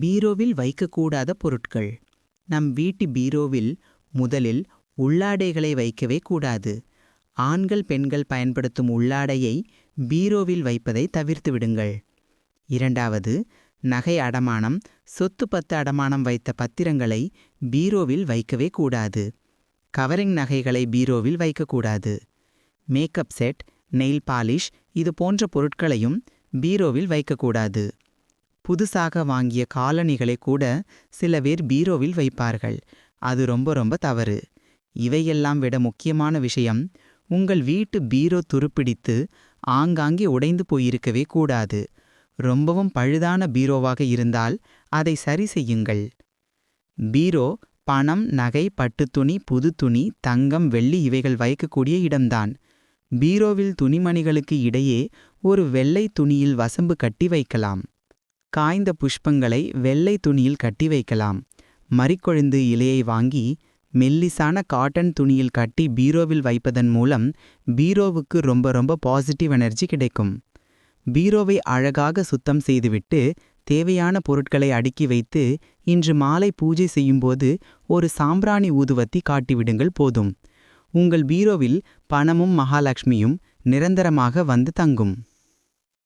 பீரோவில் வைக்கக்கூடாத பொருட்கள். நம் வீட்டு பீரோவில் முதலில் உள்ளாடைகளை வைக்கவே கூடாது. ஆண்கள் பெண்கள் பயன்படுத்தும் உள்ளாடையை பீரோவில் வைப்பதை தவிர்த்து விடுங்கள். இரண்டாவது நகை அடமானம் சொத்து பத்து அடமானம் வைத்த பத்திரங்களை பீரோவில் வைக்கவே கூடாது. கவரிங் நகைகளை பீரோவில் வைக்கக்கூடாது. மேக்கப் செட் நெயில் பாலிஷ் இது போன்ற பொருட்களையும் பீரோவில் வைக்கக்கூடாது. புதுசாக வாங்கிய காலணிகளை கூட சில பேர் பீரோவில் வைப்பார்கள். அது ரொம்ப ரொம்ப தவறு. இவையெல்லாம் விட முக்கியமான விஷயம் உங்கள் வீட்டு பீரோ துருப்பிடித்து ஆங்காங்கே உடைந்து போயிருக்கவே கூடாது. ரொம்பவும் பழுதான பீரோவாக இருந்தால் அதை சரி செய்யுங்கள். பீரோ பணம் நகை பட்டுத்துணி புது துணி தங்கம் வெள்ளி இவைகள் வைக்கக்கூடிய இடம்தான். பீரோவில் துணிமணிகளுக்கு இடையே ஒரு வெள்ளை துணியில் வசம்பு கட்டி வைக்கலாம். காய்ந்த புஷ்பங்களை வெள்ளை துணியில் கட்டி வைக்கலாம். மறிக்கொழுந்து இலையை வாங்கி மெல்லிசான காட்டன் துணியில் கட்டி பீரோவில் வைப்பதன் மூலம் பீரோவுக்கு ரொம்ப ரொம்ப பாசிட்டிவ் எனர்ஜி கிடைக்கும். பீரோவை அழகாக சுத்தம் செய்துவிட்டு தேவையான பொருட்களை அடுக்கி வைத்து இன்று மாலை பூஜை செய்யும்போது ஒரு சாம்பிராணி ஊதுவத்தி காட்டிவிடுங்கள் போதும். உங்கள் பீரோவில் பணமும் மகாலட்சுமியும் நிரந்தரமாக வந்து தங்கும்.